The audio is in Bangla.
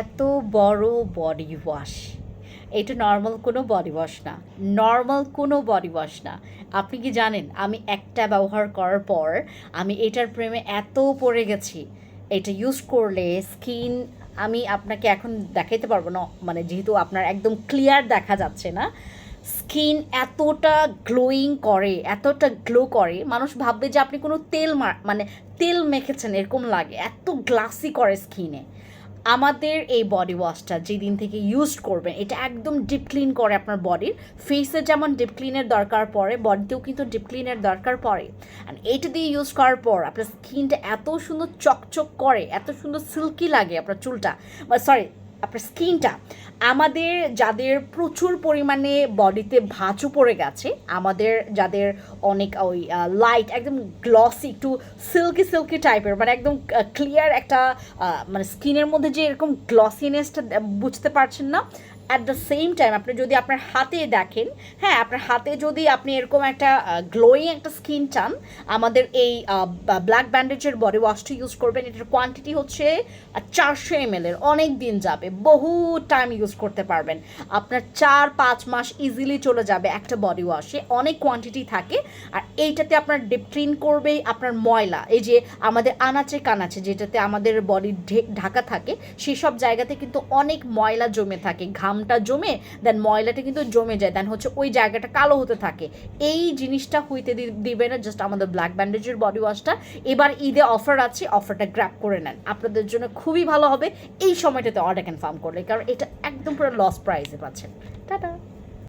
এত বড় বডি ওয়াশ এটা নর্মাল কোনো বডি ওয়াশ না। নর্মাল কোনো বডি ওয়াশ না। আপনি কি জানেন, আমি একটা ব্যবহার করার পর আমি এটার প্রেমে এত পড়ে গেছি। এটা ইউজ করলে স্কিন আমি আপনাকে এখন দেখাইতে পারব না। মানে যেহেতু আপনার একদম ক্লিয়ার দেখা যাচ্ছে না স্কিন এতটা গ্লোয়িং করে, এতটা গ্লো করে, মানুষ ভাববে যে আপনি কোনো তেল মানে তেল মেখেছেন, এরকম লাগে। এত গ্লাসি করে স্কিনে আমাদের এই বডি ওয়াশটা যেদিন থেকে ইউজ করবেন, এটা একদম ডিপ ক্লিন করে আপনার বডির ফেসে যেমন ডিপ ক্লিনের দরকার পড়ে বডিতেও কিন্তু ডিপ ক্লিনের দরকার পড়ে। অ্যান্ড এইটা দিয়ে ইউজ করার পর আপনার স্কিনটা এত সুন্দর চকচক করে, এত সুন্দর সিল্কি লাগে আপনার চুলটা। সরি আপনার স্কিনটা। আমাদের যাদের প্রচুর পরিমাণে বডিতে ভাঁচু পড়ে গেছে, আমাদের যাদের অনেক ওই লাইট একদম গ্লসি একটু সিল্কি সিল্কি টাইপের মানে একদম ক্লিয়ার একটা মানে স্কিনের মধ্যে যে এরকম গ্লসিনেসটা বুঝতে পারছেন না অ্যাট দ্য সেম টাইম আপনি যদি আপনার হাতে দেখেন হ্যাঁ আপনার হাতে যদি আপনি এরকম একটা গ্লোয়িং একটা স্কিন চান, আমাদের এই ব্ল্যাক ব্যান্ডেজের বডি ওয়াশটা ইউজ করবেন, এটার কোয়ান্টিটি হচ্ছে চারশো এম এর, অনেক দিন যাবে, বহু টাইম ইউজ করতে পারবেন। আপনার চার পাঁচ মাস ইজিলি চলে যাবে একটা বডি ওয়াশে অনেক কোয়ান্টিটি থাকে, আর এইটাতে আপনার ডিপ ক্লিন করবে আপনার ময়লা, এই যে আমাদের আনাচে কানাচে, যেটাতে আমাদের বডি ঢাকা থাকে, সেসব জায়গাতে কিন্তু অনেক ময়লা জমে থাকে ঘামটা জমে দেন ময়লাটা কিন্তু জমে যায় দেন হচ্ছে ওই জায়গাটা কালো হতে থাকে। এই জিনিসটা হইতে দিবে না জাস্ট আমাদের ব্ল্যাক ব্যান্ডেজের বডি ওয়াশটা এবার ঈদে অফার আছে অফারটা গ্র্যাপ করে নেন। আপনাদের জন্য খুবই ভালো হবে। এই সময়টাতে অর্ডার কনফার্ম করলে কারণ এটা একদম পুরো লস প্রাইসে পাচ্ছেন। টাটা!